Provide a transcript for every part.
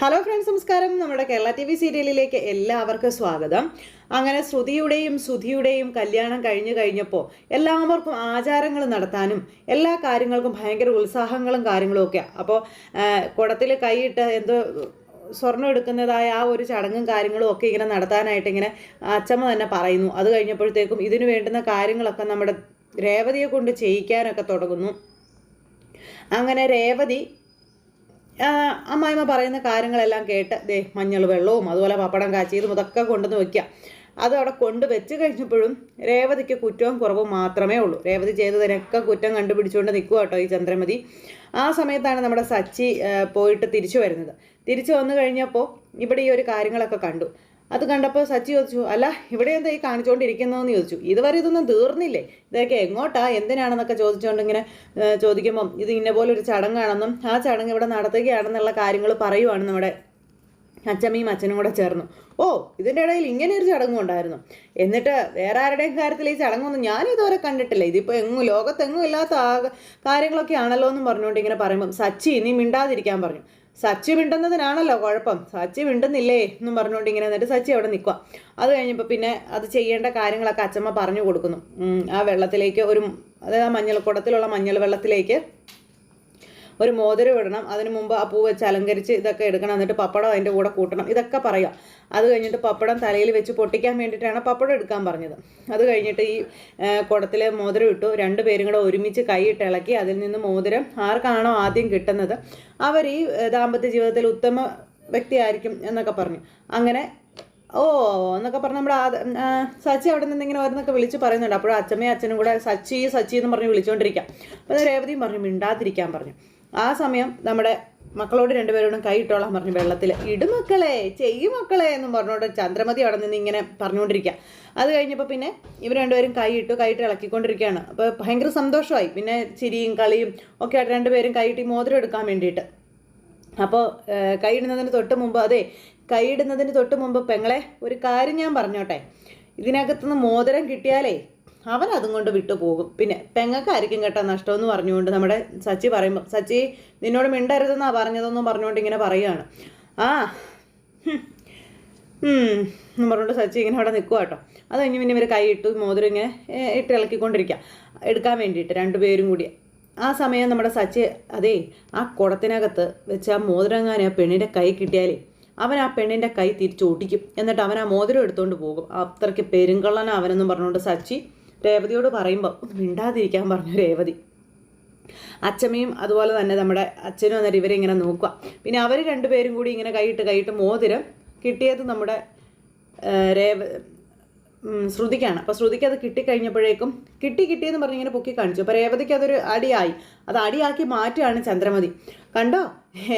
Hello friends നമസ്കാരം. നമ്മുടെ Kerala T V സീരിയലിലേക്ക് എല്ലാവർക്കും സ്വാഗതം. അങ്ങനെ ശ്രുതിയുടെയും സുധിയുടെയും കല്യാണം കഴിഞ്ഞു കഴിഞ്ഞപ്പോൾ എല്ലാവർക്കും ആചാരങ്ങൾ നടത്താനും എല്ലാ കാര്യങ്ങൾക്കും ഭയങ്കര ഉത്സാഹങ്ങളും കാര്യങ്ങളും ഒക്കെ. അപ്പോൾ കുടത്തിൽ കൈയിട്ട് എന്തോ സ്വർണം എടുക്കുന്നതായ ആ ഒരു ചടങ്ങും കാര്യങ്ങളും ഒക്കെ ഇങ്ങനെ നടത്താനായിട്ട് ഇങ്ങനെ അച്ചമ്മ തന്നെ പറയുന്നു. അത് കഴിഞ്ഞപ്പോഴത്തേക്കും ഇതിനു വേണ്ടുന്ന കാര്യങ്ങളൊക്കെ നമ്മുടെ രേവതിയെ കൊണ്ട് ചെയ്യിക്കാനൊക്കെ തുടങ്ങുന്നു. അങ്ങനെ രേവതി അമ്മായിമ്മ പറയുന്ന കാര്യങ്ങളെല്ലാം കേട്ട് ദേ മഞ്ഞൾ വെള്ളവും അതുപോലെ പപ്പടം കാച്ചിയതും ഇതൊക്കെ കൊണ്ടുവന്ന് വെക്കുക അത് അവിടെ കൊണ്ട് വെച്ച് കഴിഞ്ഞപ്പോഴും രേവതിക്ക് കുറ്റവും കുറവും മാത്രമേ ഉള്ളൂ. രേവതി ചെയ്തതിനൊക്കെ കുറ്റം കണ്ടുപിടിച്ചുകൊണ്ട് നിൽക്കുക കേട്ടോ ഈ ചന്ദ്രമതി. ആ സമയത്താണ് നമ്മുടെ സച്ചി പോയിട്ട് തിരിച്ചു വരുന്നത്. തിരിച്ചു വന്നു കഴിഞ്ഞപ്പോൾ ഇവിടെ ഈ ഒരു കാര്യങ്ങളൊക്കെ കണ്ടു. അത് കണ്ടപ്പോൾ സച്ചി ചോദിച്ചു അല്ല ഇവിടെ എന്താ ഈ കാണിച്ചുകൊണ്ടിരിക്കുന്നതെന്ന് ചോദിച്ചു. ഇതുവരെ ഇതൊന്നും തീർന്നില്ലേ? ഇതൊക്കെ എങ്ങോട്ടാ? എന്തിനാണെന്നൊക്കെ ചോദിച്ചുകൊണ്ട് ഇങ്ങനെ ചോദിക്കുമ്പം ഇത് ഇന്ന പോലെ ഒരു ചടങ്ങാണെന്നും ആ ചടങ്ങ് ഇവിടെ നടത്തുകയാണെന്നുള്ള കാര്യങ്ങൾ പറയുവാണ് നമ്മുടെ അച്ചമ്മയും അച്ഛനും കൂടെ ചേർന്നു. ഓ ഇതിന്റെ ഇടയിൽ ഇങ്ങനെ ഒരു ചടങ്ങും ഉണ്ടായിരുന്നു. എന്നിട്ട് വേറെ ആരുടെയും കാര്യത്തിൽ ഈ ചടങ്ങൊന്നും ഞാൻ ഇതുവരെ കണ്ടിട്ടില്ല. ഇതിപ്പോൾ എങ്ങും ലോകത്തെങ്ങും ഇല്ലാത്ത കാര്യങ്ങളൊക്കെ ആണല്ലോ എന്നും പറഞ്ഞുകൊണ്ട് ഇങ്ങനെ പറയുമ്പം സച്ചി നീ മിണ്ടാതിരിക്കാൻ പറഞ്ഞു. സച്ചി മിണ്ടുന്നതിനാണല്ലോ കുഴപ്പം. സച്ചി മിണ്ടുന്നില്ലേ എന്നും പറഞ്ഞുകൊണ്ട് ഇങ്ങനെ എന്നിട്ട് സച്ചി അവിടെ നിൽക്കുക അത് കഴിഞ്ഞപ്പോൾ പിന്നെ അത് ചെയ്യേണ്ട കാര്യങ്ങളൊക്കെ അച്ഛമ്മ പറഞ്ഞു കൊടുക്കുന്നു. ആ വെള്ളത്തിലേക്ക് ഒരു അതായത് ആ മഞ്ഞൾ കുടത്തിലുള്ള മഞ്ഞൾ വെള്ളത്തിലേക്ക് ഒരു മോതിരം ഇടണം അതിന് മുമ്പ് ആ പൂ വെച്ച് അലങ്കരിച്ച് ഇതൊക്കെ എടുക്കണം എന്നിട്ട് പപ്പടം അതിന്റെ കൂടെ കൂട്ടണം ഇതൊക്കെ പറയാം. അത് കഴിഞ്ഞിട്ട് പപ്പടം തലയിൽ വെച്ച് പൊട്ടിക്കാൻ വേണ്ടിയിട്ടാണ് പപ്പടം എടുക്കാൻ പറഞ്ഞത്. അത് കഴിഞ്ഞിട്ട് ഈ കുടത്തിൽ മോതിരം ഇട്ടു. രണ്ട് പേരും കൂടെ ഒരുമിച്ച് കൈയിട്ട് ഇളക്കി അതിൽ നിന്ന് മോതിരം ആർക്കാണോ ആദ്യം കിട്ടുന്നത് അവർ ഈ ദാമ്പത്യ ജീവിതത്തിൽ ഉത്തമ വ്യക്തിയായിരിക്കും എന്നൊക്കെ പറഞ്ഞു. അങ്ങനെ ഓ എന്നൊക്കെ പറഞ്ഞ് നമ്മുടെ സച്ചി അവിടെ നിന്ന് ഇങ്ങനെ ഓരോന്നൊക്കെ വിളിച്ച് പറയുന്നുണ്ട്. അപ്പോഴും അച്ഛമ്മയും അച്ഛനും കൂടെ സച്ചി സച്ചി എന്ന് പറഞ്ഞ് വിളിച്ചുകൊണ്ടിരിക്കാം അപ്പോൾ രേവതിയും പറഞ്ഞു മിണ്ടാതിരിക്കാൻ പറഞ്ഞു. ആ സമയം നമ്മുടെ മക്കളോട് രണ്ടുപേരോടും കൈ പറഞ്ഞു വെള്ളത്തിൽ ഇടു ഇടുമക്കളെ ചെയ്യും മക്കളെ എന്നും പറഞ്ഞുകൊണ്ട് ചന്ദ്രമതി അവിടെ നിന്ന് ഇങ്ങനെ പറഞ്ഞുകൊണ്ടിരിക്കുക അത് കഴിഞ്ഞപ്പോൾ പിന്നെ ഇവർ രണ്ടുപേരും കൈയിട്ടു കൈയിട്ട് ഇളക്കിക്കൊണ്ടിരിക്കുകയാണ് അപ്പോൾ ഭയങ്കര സന്തോഷമായി. പിന്നെ ചിരിയും കളിയും ഒക്കെ ആയിട്ട് രണ്ടുപേരും കൈയിട്ട് മോതിരം എടുക്കാൻ വേണ്ടിയിട്ട്. അപ്പോൾ കൈയിടുന്നതിന് തൊട്ട് മുമ്പ് അതെ കൈയിടുന്നതിന് തൊട്ട് മുമ്പ് പെങ്ങളെ ഒരു കാര്യം ഞാൻ പറഞ്ഞോട്ടെ. ഇതിനകത്തുനിന്ന് മോതിരം കിട്ടിയാലേ അവൻ അതും കൊണ്ട് വിട്ടു പോകും പിന്നെ പെങ്ങൾക്കായിരിക്കും കേട്ടോ നഷ്ടമെന്ന് പറഞ്ഞുകൊണ്ട് നമ്മുടെ സച്ചി പറയുമ്പോൾ സച്ചി നിന്നോട് മിണ്ടരുതെന്നാ പറഞ്ഞതെന്നും പറഞ്ഞുകൊണ്ട് ഇങ്ങനെ പറയുകയാണ് ആ എന്ന് പറഞ്ഞുകൊണ്ട് സച്ചി ഇങ്ങനെ അവിടെ നിൽക്കുക കേട്ടോ. അത് കഴിഞ്ഞ് പിന്നെ ഇവർ കൈയിട്ടു മോതിരം ഇങ്ങനെ ഇട്ട് ഇളക്കിക്കൊണ്ടിരിക്കുക എടുക്കാൻ വേണ്ടിയിട്ട് രണ്ടുപേരും കൂടി. ആ സമയം നമ്മുടെ സച്ചി അതേ ആ കുടത്തിനകത്ത് വെച്ച് ആ മോതിരങ്ങാൻ ആ പെണ്ണിന്റെ കൈ കിട്ടിയാലേ അവൻ ആ പെണ്ണിന്റെ കൈ തിരിച്ചോട്ടിക്കും എന്നിട്ട് അവൻ ആ മോതിരം എടുത്തുകൊണ്ട് പോകും. അത്രയ്ക്ക് പെരുങ്കള്ളന അവനെന്നും പറഞ്ഞുകൊണ്ട് സച്ചി രേവതിയോട് പറയുമ്പോൾ മിണ്ടാതിരിക്കാൻ പറഞ്ഞു രേവതി. അച്ഛമ്മയും അതുപോലെ തന്നെ നമ്മുടെ അച്ഛനും അന്നേരം ഇവരെ ഇങ്ങനെ നോക്കുക. പിന്നെ അവർ രണ്ടുപേരും കൂടി ഇങ്ങനെ കൈയിട്ട് കൈയിട്ട് മോതിരം കിട്ടിയത് നമ്മുടെ രേവ ശ്രുതിക്കാണ്. അപ്പോൾ ശ്രുതിക്ക് അത് കിട്ടിക്കഴിഞ്ഞപ്പോഴേക്കും കിട്ടി കിട്ടിയെന്ന് പറഞ്ഞ് ഇങ്ങനെ പൊക്കി കാണിച്ചു. അപ്പോൾ രേവതിക്ക് അതൊരു അടിയായി. അത് അടിയാക്കി മാറ്റുകയാണ് ചന്ദ്രമതി. കണ്ടോ?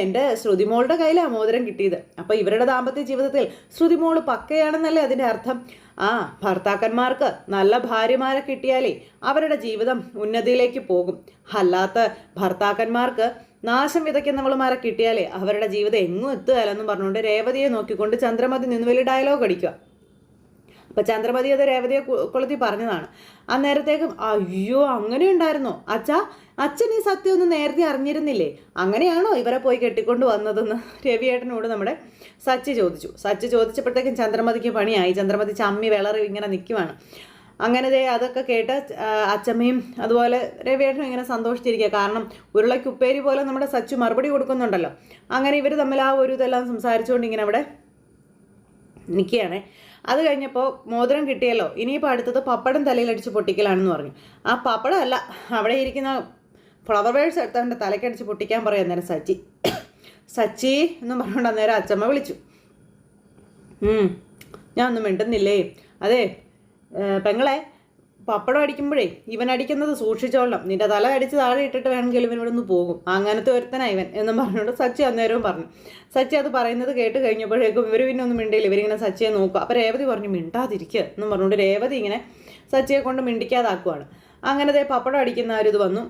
എന്റെ ശ്രുതിമോളുടെ കയ്യിലാണ് മോതിരം കിട്ടിയത്. അപ്പോൾ ഇവരുടെ ദാമ്പത്യ ജീവിതത്തിൽ ശ്രുതിമോൾ പക്കയാണെന്നല്ലേ അതിന്റെ അർത്ഥം? ആ ഭർത്താക്കന്മാർക്ക് നല്ല ഭാര്യമാരെ കിട്ടിയാലേ അവരുടെ ജീവിതം ഉന്നതിയിലേക്ക് പോകും. അല്ലാത്ത ഭർത്താക്കന്മാർക്ക് നാശം വിതയ്ക്കുന്നവളുമാരെ കിട്ടിയാലേ അവരുടെ ജീവിതം എങ്ങും എത്തുകയല്ലെന്നും പറഞ്ഞുകൊണ്ട് രേവതിയെ നോക്കിക്കൊണ്ട് ചന്ദ്രമതി നിന്ന് വലിയ ഡയലോഗ് അടിക്കുക. അപ്പൊ ചന്ദ്രമതി അത് രേവതിയെ കൊളുത്തി പറഞ്ഞതാണ്. അന്നേരത്തേക്കും അയ്യോ അങ്ങനെ ഉണ്ടായിരുന്നോ? അച്ഛാ അച്ഛൻ ഈ സത്യം ഒന്നും നേരത്തെ അറിഞ്ഞിരുന്നില്ലേ? അങ്ങനെയാണോ ഇവരെ പോയി കെട്ടിക്കൊണ്ട് വന്നതെന്ന്? രവിയേട്ടനോട് നമ്മുടെ സച്ചി ചോദിച്ചു. സച്ചി ചോദിച്ചപ്പോഴത്തേക്കും ചന്ദ്രമതിക്ക് പണിയായി. ചന്ദ്രമതി ചമ്മി വിളറി ഇങ്ങനെ നിൽക്കുവാണ് അങ്ങനെ അതൊക്കെ കേട്ട് അച്ചമ്മയും അതുപോലെ രവിയേട്ടനും ഇങ്ങനെ സന്തോഷിച്ചിരിക്കുക. കാരണം ഉരുളയ്ക്ക് ഉപ്പേരി പോലെ നമ്മുടെ സച്ചു മറുപടി കൊടുക്കുന്നുണ്ടല്ലോ. അങ്ങനെ ഇവർ തമ്മിൽ ആ ഒരു ഇതെല്ലാം സംസാരിച്ചുകൊണ്ട് ഇങ്ങനെ അവിടെ നിൽക്കുകയാണേ അത് കഴിഞ്ഞപ്പോൾ മോതിരം കിട്ടിയല്ലോ. ഇനിയിപ്പോൾ അടുത്തത് പപ്പടം തലയിൽ അടിച്ച് പൊട്ടിക്കലാണെന്ന് പറഞ്ഞു. ആ പപ്പടം അല്ല അവിടെ ഇരിക്കുന്ന ഫ്ലവർ വേഴ്സ് എടുത്തവന്റെ തലയ്ക്കടിച്ച് പൊട്ടിക്കാൻ പറയാം അന്നേരം സച്ചി. സച്ചി എന്നും പറഞ്ഞുകൊണ്ട് അന്നേരം അച്ചമ്മ വിളിച്ചു. ഞാൻ ഒന്നും മിണ്ടുന്നില്ലേ? അതെ പെങ്ങളെ പപ്പടം അടിക്കുമ്പോഴേ ഇവൻ അടിക്കുന്നത് സൂക്ഷിച്ചോളാം നിന്റെ തല അടിച്ച് താഴെ ഇട്ടിട്ട് വേണമെങ്കിൽ ഇവൻ ഇവിടെ നിന്ന് പോകും. അങ്ങനത്തെ ഒരുത്തനാ ഇവൻ എന്നും പറഞ്ഞുകൊണ്ട് സച്ചി അന്നേരവും പറഞ്ഞു. സച്ചി അത് പറയുന്നത് കേട്ട് കഴിഞ്ഞപ്പോഴേക്കും ഇവർ പിന്നെ ഒന്നും മിണ്ടിയില്ല. ഇവരിങ്ങനെ സച്ചിയെ നോക്കുക. അപ്പോൾ രേവതി പറഞ്ഞു മിണ്ടാതിരിക്കുക എന്നും പറഞ്ഞുകൊണ്ട് രേവതി ഇങ്ങനെ സച്ചിയെ കൊണ്ട് മിണ്ടിക്കാതാക്കുവാണ്. അങ്ങനെ ദേ പപ്പടം അടിക്കുന്ന ഒരു ഇത് വന്നു.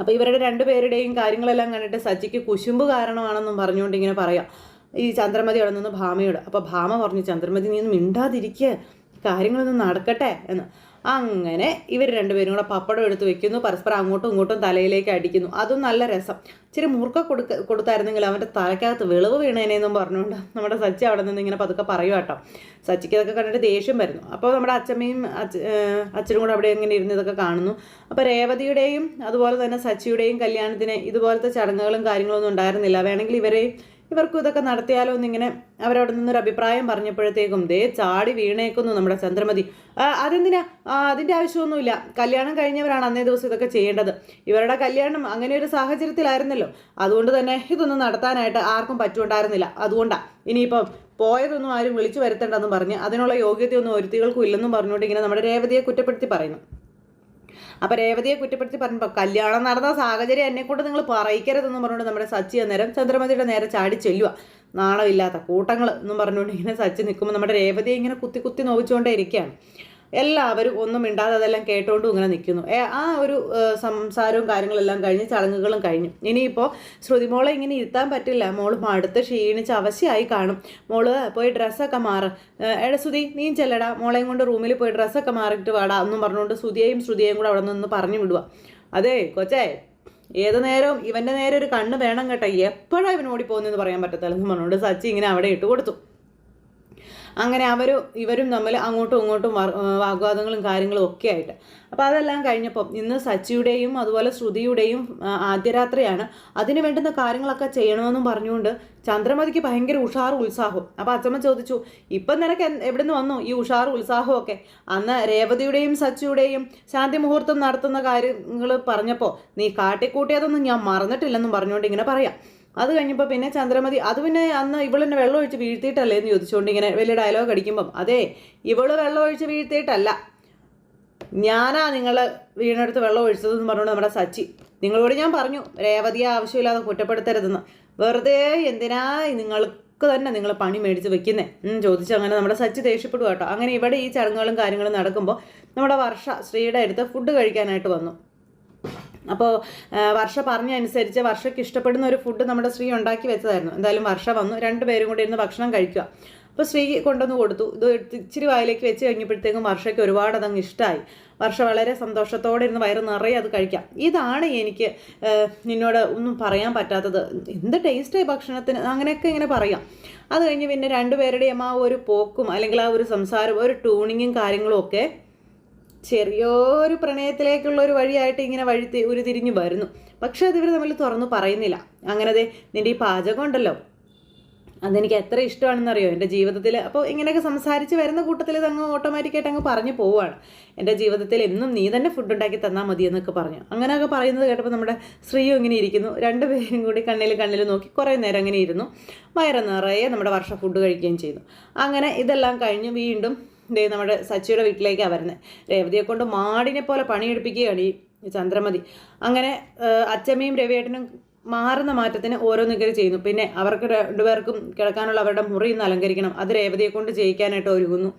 അപ്പോൾ ഇവരുടെ രണ്ടു പേരുടെയും കാര്യങ്ങളെല്ലാം കണ്ടിട്ട് സച്ചിക്ക് കുശുമ്പ് കാരണമാണെന്നും പറഞ്ഞുകൊണ്ട് ഇങ്ങനെ പറയാം. ഈ ചന്ദ്രമതി അവിടെ നിന്ന് ഭാമയോട്. അപ്പോൾ ഭാമ പറഞ്ഞു ചന്ദ്രമതി നീ ഒന്ന് മിണ്ടാതിരിക്കുക കാര്യങ്ങളൊന്നും നടക്കട്ടെ എന്ന്. അങ്ങനെ ഇവർ രണ്ടുപേരും കൂടെ പപ്പടം എടുത്ത് വെക്കുന്നു പരസ്പരം അങ്ങോട്ടും ഇങ്ങോട്ടും തലയിലേക്ക് അടിക്കുന്നു. അതും നല്ല രസം. ഇച്ചിരി മുറുക്ക കൊടുക്ക കൊടുത്തായിരുന്നെങ്കിൽ അവന്റെ തലയ്ക്കകത്ത് വിളവ് വീണേനെന്നും പറഞ്ഞുകൊണ്ട് നമ്മുടെ സച്ചി അവിടെ നിന്ന് ഇങ്ങനെ പതുക്കെ പറയും കേട്ടോ. സച്ചിക്ക് ഇതൊക്കെ കണ്ടിട്ട് ദേഷ്യം വരുന്നു. അപ്പോൾ നമ്മുടെ അച്ഛമ്മയും അച്ഛനും കൂടെ അവിടെ ഇങ്ങനെ ഇരുന്ന് ഇതൊക്കെ കാണുന്നു. അപ്പോൾ രേവതിയുടെയും അതുപോലെ തന്നെ സച്ചിയുടെയും കല്യാണത്തിന് ഇതുപോലത്തെ ചടങ്ങുകളും കാര്യങ്ങളൊന്നും ഉണ്ടായിരുന്നില്ല. വേണമെങ്കിൽ ഇവരെയും ഇവർക്കും ഇതൊക്കെ നടത്തിയാലോ എന്നിങ്ങനെ അവരവിടെ നിന്നൊരു അഭിപ്രായം പറഞ്ഞപ്പോഴത്തേക്കും ദേ ചാടി വീണേക്കുന്നു നമ്മുടെ ചന്ദ്രമതി. അതെന്തിനാ? അതിന്റെ ആവശ്യമൊന്നുമില്ല. കല്യാണം കഴിഞ്ഞവരാണ് അന്നേ ദിവസം ഇതൊക്കെ ചെയ്യേണ്ടത്. ഇവരുടെ കല്യാണം അങ്ങനെ ഒരു സാഹചര്യത്തിലായിരുന്നല്ലോ. അതുകൊണ്ട് തന്നെ ഇതൊന്നും നടത്താനായിട്ട് ആർക്കും പറ്റുണ്ടായിരുന്നില്ല. അതുകൊണ്ടാണ് ഇനിയിപ്പം പോയതൊന്നും ആരും വിളിച്ചു വരുത്തേണ്ടെന്നും പറഞ്ഞ് അതിനുള്ള യോഗ്യതയൊന്നും ഒരുത്തികൾക്കും ഇല്ലെന്നും പറഞ്ഞുകൊണ്ട് ഇങ്ങനെ നമ്മുടെ രേവതിയെ കുറ്റപ്പെടുത്തി പറയുന്നു. അപ്പൊ രേവതിയെ കുറ്റപ്പെടുത്തി പറഞ്ഞപ്പോൾ കല്യാണം നടന്ന സാഹചര്യം എന്നെ കൊണ്ട് നിങ്ങൾ പറയിക്കരുതെന്നും പറഞ്ഞുകൊണ്ട് നമ്മുടെ സച്ചി അന്നേരം ചന്ദ്രമതിയുടെ നേരെ ചാടി ചെല്ലുക നാണമില്ലാത്ത കൂട്ടങ്ങൾ എന്നും പറഞ്ഞുകൊണ്ട് ഇങ്ങനെ സച്ചി നിൽക്കുമ്പോൾ നമ്മുടെ രേവതിയെ ഇങ്ങനെ കുത്തി കുത്തി നോവിച്ചുകൊണ്ടേ ഇരിക്കുകയാണ്. എല്ലാവരും ഒന്നും മിണ്ടാതെ അതെല്ലാം കേട്ടോണ്ടും ഇങ്ങനെ നിൽക്കുന്നു. ആ ഒരു സംസാരവും കാര്യങ്ങളെല്ലാം കഴിഞ്ഞ് ചടങ്ങുകളും കഴിഞ്ഞു. ഇനിയിപ്പോൾ ശ്രുതിമോളെ ഇങ്ങനെ ഇരുത്താൻ പറ്റില്ല. മോൾ മടുത്ത് ക്ഷീണിച്ച് അവശയായി കാണും. മോൾ പോയി ഡ്രസ്സൊക്കെ മാറ്. എടാ സുധി നീ ചെല്ലടാ. മോളെയും കൊണ്ട് റൂമിൽ പോയി ഡ്രസ്സൊക്കെ മാറിയിട്ട് വാടാ എന്നും പറഞ്ഞുകൊണ്ട് ശ്രുതിയെയും ശ്രുതിയെയും കൂടെ അവിടെ നിന്ന് പറഞ്ഞു വിടുക അതെ കൊച്ചേ ഏത് നേരവും ഇവന്റെ നേരെ ഒരു കണ്ണ് വേണം കേട്ടോ. എപ്പോഴാണ് ഇവൻ ഓടിപ്പോകുന്നതെന്ന് പറയാൻ പറ്റത്തില്ലെന്ന് പറഞ്ഞുകൊണ്ട് സച്ചി ഇങ്ങനെ അവിടെ ഇട്ട് കൊടുത്തു. അങ്ങനെ അവരും ഇവരും തമ്മിൽ അങ്ങോട്ടും ഇങ്ങോട്ടും വാഗ്വാദങ്ങളും കാര്യങ്ങളും ഒക്കെ ആയിട്ട്. അപ്പോൾ അതെല്ലാം കഴിഞ്ഞപ്പോൾ ഇന്ന് സച്ചിയുടെയും അതുപോലെ ശ്രുതിയുടെയും ആദ്യരാത്രിയാണ് അതിന് വേണ്ടുന്ന കാര്യങ്ങളൊക്കെ ചെയ്യണമെന്നും പറഞ്ഞുകൊണ്ട് ചന്ദ്രമതിക്ക് ഭയങ്കര ഉഷാർ ഉത്സാഹവും. അപ്പോൾ അച്ഛമ്മ ചോദിച്ചു ഇപ്പം നിനക്ക് എവിടെ നിന്ന് വന്നു ഈ ഉഷാർ ഉത്സാഹമൊക്കെ? അന്ന് രേവതിയുടെയും സച്ചിയുടെയും ശാന്തി മുഹൂർത്തം നടത്തുന്ന കാര്യങ്ങൾ പറഞ്ഞപ്പോൾ നീ കാട്ടിക്കൂട്ടിയതൊന്നും ഞാൻ മറന്നിട്ടില്ലെന്നും പറഞ്ഞുകൊണ്ട് ഇങ്ങനെ പറയാം. അത് കഴിഞ്ഞപ്പോൾ പിന്നെ ചന്ദ്രമതി അത് പിന്നെ അന്ന് ഇവളെന്നെ വെള്ളം ഒഴിച്ച് വീഴ്ത്തിയിട്ടല്ലേ? എന്ന് ചോദിച്ചുകൊണ്ട് ഇങ്ങനെ വലിയ ഡയലോഗ് അടിക്കുമ്പം അതെ ഇവൾ വെള്ളം ഒഴിച്ച് വീഴ്ത്തിയിട്ടല്ല. ഞാനാ നിങ്ങൾ വീണെടുത്ത് വെള്ളം ഒഴിച്ചതെന്ന് പറഞ്ഞുകൊണ്ട് നമ്മുടെ സച്ചി. നിങ്ങളോട് ഞാൻ പറഞ്ഞു രേവതിയെ ആവശ്യമില്ലാതെ കുറ്റപ്പെടുത്തരുതെന്ന്. വെറുതെ എന്തിനാ നിങ്ങൾക്ക് തന്നെ നിങ്ങൾ പണി മേടിച്ച് വെക്കുന്നേ? ചോദിച്ചു അങ്ങനെ നമ്മുടെ സച്ചി ദേഷ്യപ്പെടുക കേട്ടോ. അങ്ങനെ ഇവിടെ ഈ ചടങ്ങുകളും കാര്യങ്ങളും നടക്കുമ്പോൾ നമ്മുടെ വർഷ ശ്രീയുടെ അടുത്ത് ഫുഡ് കഴിക്കാനായിട്ട് വന്നു. അപ്പോൾ വർഷ പറഞ്ഞ അനുസരിച്ച് വർഷയ്ക്ക് ഇഷ്ടപ്പെടുന്ന ഒരു ഫുഡ് നമ്മുടെ ശ്രീ ഉണ്ടാക്കി വെച്ചതായിരുന്നു. എന്തായാലും വർഷ വന്നു. രണ്ടുപേരും കൂടി ഇരുന്ന് ഭക്ഷണം കഴിക്കുക. അപ്പോൾ ശ്രീ കൊണ്ടുവന്ന് കൊടുത്തു. ഇത് ഇച്ചിരി വായിലേക്ക് വെച്ച് കഴിഞ്ഞപ്പോഴത്തേക്കും വർഷയ്ക്ക് ഒരുപാട് അതങ്ങ് ഇഷ്ടമായി വർഷ വളരെ സന്തോഷത്തോടെ ഇരുന്ന് വയറ് നിറയെ അത് കഴിക്കാം. ഇതാണ് എനിക്ക് നിന്നോട് ഒന്നും പറയാൻ പറ്റാത്തത്. എന്ത് ടേസ്റ്റായി ഭക്ഷണത്തിന്? അങ്ങനെയൊക്കെ ഇങ്ങനെ പറയാം. അത് കഴിഞ്ഞ് പിന്നെ രണ്ടുപേരുടെയും ആ ഒരു പോക്കും അല്ലെങ്കിൽ ആ ഒരു സംസാരവും ഒരു ട്യൂണിങ്ങും കാര്യങ്ങളും ഒക്കെ ചെറിയൊരു പ്രണയത്തിലേക്കുള്ള ഒരു വഴിയായിട്ട് ഇങ്ങനെ വഴി ഒരു തിരിഞ്ഞു വരുന്നു. പക്ഷെ അത് ഇവർ തമ്മിൽ തുറന്നു പറയുന്നില്ല. അങ്ങനെ ദേ നിന്റെ ഈ പാചകം ഉണ്ടല്ലോ. അതെനിക്ക് എത്ര ഇഷ്ടമാണെന്നറിയോ? എന്റെ ജീവിതത്തിൽ അപ്പോൾ ഇങ്ങനെയൊക്കെ സംസാരിച്ച് വരുന്ന കൂട്ടത്തിൽ അങ്ങ് ഓട്ടോമാറ്റിക്കായിട്ട് അങ്ങ് പറഞ്ഞു പോവുകയാണ്. എന്റെ ജീവിതത്തിൽ എന്നും നീ തന്നെ ഫുഡ് ഉണ്ടാക്കി തന്നാൽ മതി എന്നൊക്കെ പറഞ്ഞു. അങ്ങനെയൊക്കെ പറയുന്നത് കേട്ടപ്പോൾ നമ്മുടെ ശ്രീയും ഇങ്ങനെ ഇരിക്കുന്നു. രണ്ടുപേരും കൂടി കണ്ണിൽ കണ്ണിൽ നോക്കി കുറേ നേരം അങ്ങനെ ഇരുന്നു. വയറ് നിറയെ നമ്മുടെ വർഷം ഫുഡ് കഴിക്കുകയും ചെയ്തു. അങ്ങനെ ഇതെല്ലാം കഴിഞ്ഞ് വീണ്ടും ദേ നമ്മുടെ സച്ചിയുടെ വീട്ടിലേക്കാണ് വരുന്നത് രേവതിയെ കൊണ്ട് മാടിനെ പോലെ പണിയെടുപ്പിക്കുകയാണ് ഈ ചന്ദ്രമതി. അങ്ങനെ അച്ചമ്മയും രവിയേട്ടനും മാറുന്ന മാറ്റത്തിന് ഓരോന്നിങ്ങനെ ചെയ്യുന്നു. പിന്നെ അവർക്ക് രണ്ടുപേർക്കും കിടക്കാനുള്ള അവരുടെ മുറി ഇന്ന് അലങ്കരിക്കണം. അത് രേവതിയെ കൊണ്ട് ചെയ്യിക്കാനായിട്ട് ഒരുങ്ങുന്നു.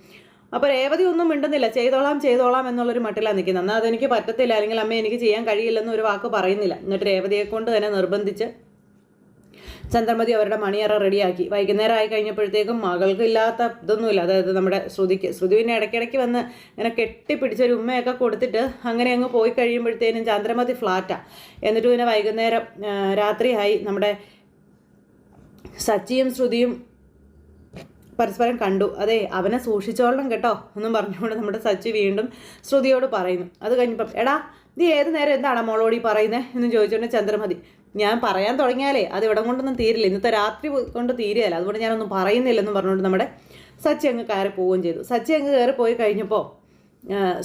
അപ്പോൾ രേവതി ഒന്നും മിണ്ടുന്നില്ല. ചെയ്തോളാം ചെയ്തോളാം എന്നുള്ളൊരു മട്ടിലാണ് നിൽക്കുന്നത്. എന്നാൽ അതെനിക്ക് പറ്റത്തില്ല. അല്ലെങ്കിൽ അമ്മ എനിക്ക് ചെയ്യാൻ കഴിയില്ലെന്ന് ഒരു വാക്ക് പറയുന്നില്ല. എന്നിട്ട് രേവതിയെ കൊണ്ട് തന്നെ നിർബന്ധിച്ച് ചന്ദ്രമതി അവരുടെ മണിയറ റെഡിയാക്കി. വൈകുന്നേരം ആയി കഴിഞ്ഞപ്പോഴത്തേക്കും മകൾക്ക് ഇല്ലാത്ത ഇതൊന്നുമില്ല. അതായത് നമ്മുടെ ശ്രുതിക്ക് ശ്രുതി പിന്നെ ഇടയ്ക്കിടയ്ക്ക് വന്ന് ഇങ്ങനെ കെട്ടിപ്പിടിച്ചൊരു ഉമ്മയൊക്കെ കൊടുത്തിട്ട് അങ്ങനെ അങ്ങ് പോയി കഴിയുമ്പോഴത്തേനും ചന്ദ്രമതി ഫ്ലാറ്റാണ് എന്നിട്ട് പിന്നെ വൈകുന്നേരം രാത്രിയായി നമ്മുടെ സച്ചിയും ശ്രുതിയും പരസ്പരം കണ്ടു. അതെ അവനെ സൂക്ഷിച്ചോളണം കേട്ടോ എന്നും പറഞ്ഞുകൊണ്ട് നമ്മുടെ സച്ചി വീണ്ടും ശ്രുതിയോട് പറയുന്നു. അത് കഴിഞ്ഞപ്പം എടാ നീ ഏത് നേരം എന്താണ് മോളോടി പറയുന്നത് എന്ന് ചോദിച്ചുകൊണ്ട് ചന്ദ്രമതി ഞാൻ പറയാൻ തുടങ്ങിയാലേ അത് ഇവിടെ കൊണ്ടൊന്നും തീരില്ല. ഇന്നത്തെ രാത്രി കൊണ്ട് തീരുകയല്ല. അതുകൊണ്ട് ഞാനൊന്നും പറയുന്നില്ലെന്നും പറഞ്ഞുകൊണ്ട് നമ്മുടെ സച്ചി അങ്ങ് കയറി പോവുകയും ചെയ്തു. സച്ചി അങ്ങ് കയറി പോയി കഴിഞ്ഞപ്പോൾ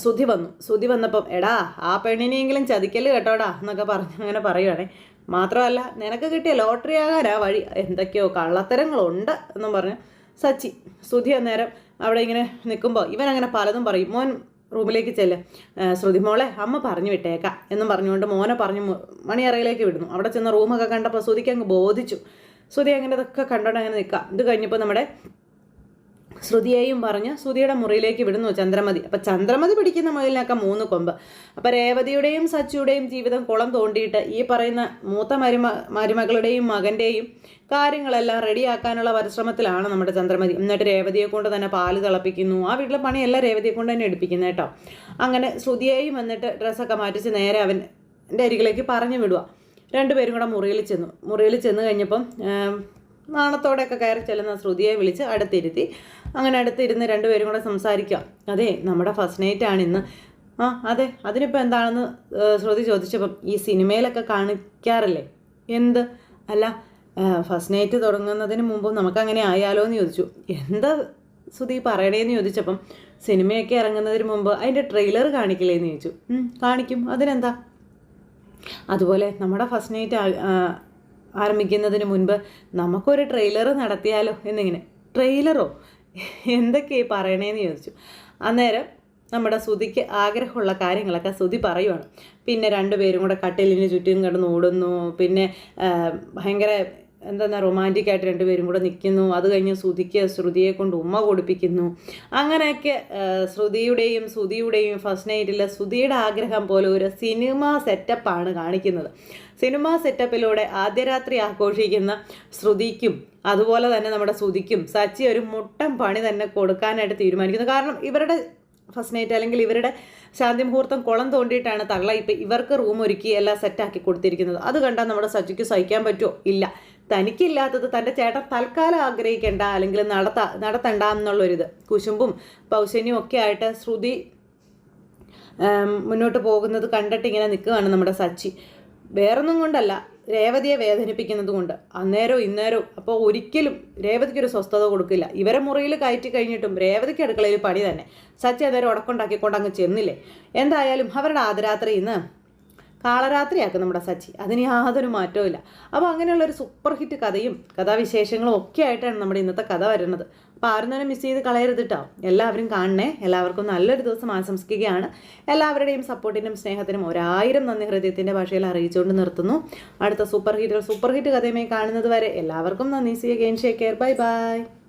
സുധി വന്നു. സുധി വന്നപ്പം എടാ ആ പെണ്ണിനെയെങ്കിലും ചതിക്കൽ കേട്ടോടാ എന്നൊക്കെ പറഞ്ഞ് അങ്ങനെ പറയുവാണേ. മാത്രമല്ല നിനക്ക് കിട്ടിയ ലോട്ടറി ആകാനാ വഴി എന്തൊക്കെയോ കള്ളത്തരങ്ങളുണ്ട് എന്നും പറഞ്ഞ് സച്ചി സുധി അന്നേരം അവിടെ ഇങ്ങനെ നിൽക്കുമ്പോൾ ഇവൻ അങ്ങനെ പലതും പറയും. മോൻ റൂമിലേക്ക് ചെല്ല്. ശ്രുതി മോളെ അമ്മ പറഞ്ഞു വിട്ടേക്കാം എന്നും പറഞ്ഞുകൊണ്ട് മോനെ പറഞ്ഞു മണി മണിയറയിലേക്ക് വിടുന്നു. അവിടെ ചെന്ന റൂമൊക്കെ കണ്ടപ്പോൾ ശ്രുതിക്ക് അങ്ങ് ബോധിച്ചു. ശ്രുതി അങ്ങനെ ഇതൊക്കെ കണ്ടോണ്ട് അങ്ങനെ നിൽക്കാം. ഇത് കഴിഞ്ഞപ്പോൾ നമ്മുടെ ശ്രുതിയെയും പറഞ്ഞ് ശ്രുതിയുടെ മുറിയിലേക്ക് വിടുന്നു ചന്ദ്രമതി. അപ്പം ചന്ദ്രമതി പിടിക്കുന്ന മുയലിനൊക്കെ മൂന്ന് കൊമ്പ്. അപ്പം രേവതിയുടെയും സച്ചിയുടെയും ജീവിതം കുളം തോണ്ടിയിട്ട് ഈ പറയുന്ന മൂത്ത മരുമ മരുമകളുടെയും മകന്റെയും കാര്യങ്ങളെല്ലാം റെഡിയാക്കാനുള്ള പരിശ്രമത്തിലാണ് നമ്മുടെ ചന്ദ്രമതി. എന്നിട്ട് രേവതിയെ കൊണ്ട് തന്നെ പാൽ തിളപ്പിക്കുന്നു. ആ വീട്ടിലെ പണിയെല്ലാം രേവതിയെ കൊണ്ട് തന്നെ എടുപ്പിക്കുന്നത് കേട്ടോ. അങ്ങനെ ശ്രുതിയെയും വന്നിട്ട് ഡ്രസ്സൊക്കെ മാറ്റിച്ച് നേരെ അവൻ എന്റെ അരികിലേക്ക് പറഞ്ഞു വിടുക രണ്ടുപേരും കൂടെ മുറിയിൽ ചെന്നു. മുറിയിൽ ചെന്ന് കഴിഞ്ഞപ്പം നാണത്തോടെയൊക്കെ കയറി ചെല്ലുന്ന ശ്രുതിയെ വിളിച്ച് അടുത്തിരുത്തി. അങ്ങനെ അടുത്തിരുന്ന് രണ്ടുപേരും കൂടെ സംസാരിക്കാം. അതെ നമ്മുടെ ഫസ്റ്റ് നൈറ്റ് ആണ് ഇന്ന്. ആ അതെ അതിനിപ്പോൾ എന്താണെന്ന് ശ്രുതി ചോദിച്ചപ്പം ഈ സിനിമയിലൊക്കെ കാണിക്കാറില്ലേ? എന്ത്? അല്ല ഫസ്റ്റ് നൈറ്റ് തുടങ്ങുന്നതിന് മുമ്പ് നമുക്ക് അങ്ങനെ ആയാലോ എന്ന് ചോദിച്ചു. എന്താ ശ്രുതി പറയണേന്ന് ചോദിച്ചപ്പം സിനിമയൊക്കെ ഇറങ്ങുന്നതിന് മുമ്പ് അതിന്റെ ട്രെയിലർ കാണിക്കില്ലേ എന്ന് ചോദിച്ചു കാണിക്കും. അതിനെന്താ? അതുപോലെ നമ്മുടെ ഫസ്റ്റ് നൈറ്റ് ആരംഭിക്കുന്നതിന് മുൻപ് നമുക്കൊരു ട്രെയിലർ നടത്തിയാലോ എന്നിങ്ങനെ. ട്രെയിലറോ എന്തൊക്കെയായി പറയണേന്ന് ചോദിച്ചു. അന്നേരം നമ്മുടെ സുതിക്ക് ആഗ്രഹമുള്ള കാര്യങ്ങളൊക്കെ സുതി പറയുവാണ്. പിന്നെ രണ്ടുപേരും കൂടെ കട്ടിലിന് ചുറ്റും കിടന്ന് ഓടുന്നു. പിന്നെ ഭയങ്കര എന്താ റൊമാന്റിക് ആയിട്ട് രണ്ടുപേരും കൂടെ നിൽക്കുന്നു. അത് കഴിഞ്ഞ് ശ്രുതിക്ക് ശ്രുതിയെ കൊണ്ട് ഉമ്മ കൊടുപ്പിക്കുന്നു. അങ്ങനെയൊക്കെ ശ്രുതിയുടെയും ശ്രുതിയുടെയും ഫസ്റ്റ് നൈറ്റിൽ ശ്രുതിയുടെ ആഗ്രഹം പോലെ ഒരു സിനിമ സെറ്റപ്പാണ് കാണിക്കുന്നത്. സിനിമ സെറ്റപ്പിലൂടെ ആദ്യ രാത്രി ആഘോഷിക്കുന്ന ശ്രുതിക്കും അതുപോലെ തന്നെ നമ്മുടെ ശ്രുതിക്കും സച്ചി ഒരു മുട്ടം പണി തന്നെ കൊടുക്കാനായിട്ട് തീരുമാനിക്കുന്നു. കാരണം ഇവരുടെ ഫസ്റ്റ് നൈറ്റ് അല്ലെങ്കിൽ ഇവരുടെ ശാന്തി മുഹൂർത്തം കുളം തോണ്ടിയിട്ടാണ് തള്ള ഇപ്പം ഇവർക്ക് റൂം ഒരുക്കി എല്ലാം സെറ്റാക്കി കൊടുത്തിരിക്കുന്നത്. അത് കണ്ടാൽ നമ്മുടെ സച്ചിക്ക് സഹിക്കാൻ പറ്റുമോ? ഇല്ല. തനിക്കില്ലാത്തത് തന്റെ ചേട്ടൻ തൽക്കാലം ആഗ്രഹിക്കേണ്ട അല്ലെങ്കിൽ നടത്താം നടത്തണ്ട എന്നുള്ളൊരിത് കുശുമ്പും പൗശന്യവും ഒക്കെ ആയിട്ട് ശ്രുതി മുന്നോട്ട് പോകുന്നത് കണ്ടിട്ട് ഇങ്ങനെ നിൽക്കുകയാണ് നമ്മുടെ സച്ചി. വേറൊന്നും കൊണ്ടല്ല രേവതിയെ വേദനിപ്പിക്കുന്നത് കൊണ്ട്. അന്നേരവും ഇന്നേരവും. അപ്പോൾ ഒരിക്കലും രേവതിക്കൊരു സ്വസ്ഥത കൊടുക്കില്ല. ഇവരെ മുറിയിൽ കയറ്റി കഴിഞ്ഞിട്ടും രേവതിക്ക് അടുക്കളയിൽ പണി തന്നെ. സച്ചി അന്നേരം ഉടക്കുണ്ടാക്കിക്കൊണ്ട് അങ്ങ് ചെന്നില്ലേ? എന്തായാലും അവരുടെ ആദരാത്രി ഇന്ന് കാളരാത്രിയാക്കും നമ്മുടെ സച്ചി. അതിന് യാതൊരു മാറ്റവും ഇല്ല അപ്പോൾ അങ്ങനെയുള്ള ഒരു സൂപ്പർ ഹിറ്റ് കഥയും കഥാവിശേഷങ്ങളും ഒക്കെ ആയിട്ടാണ് നമ്മുടെ ഇന്നത്തെ കഥ വരുന്നത്. അപ്പോൾ ആരും തന്നെ മിസ് ചെയ്ത് കളയരുത് കേട്ടോ എല്ലാവരും കാണണേ. എല്ലാവർക്കും നല്ലൊരു ദിവസം ആശംസിക്കുകയാണ്. എല്ലാവരുടെയും സപ്പോർട്ടിനും സ്നേഹത്തിനും ഒരായിരം നന്ദി ഹൃദയത്തിന്റെ ഭാഷയിൽ അറിയിച്ചുകൊണ്ട് നിർത്തുന്നു. അടുത്ത സൂപ്പർ ഹിറ്റ് സൂപ്പർ ഹിറ്റ് കഥയുമായി കാണുന്നത് വരെ എല്ലാവർക്കും നന്ദി. See again take care bye bye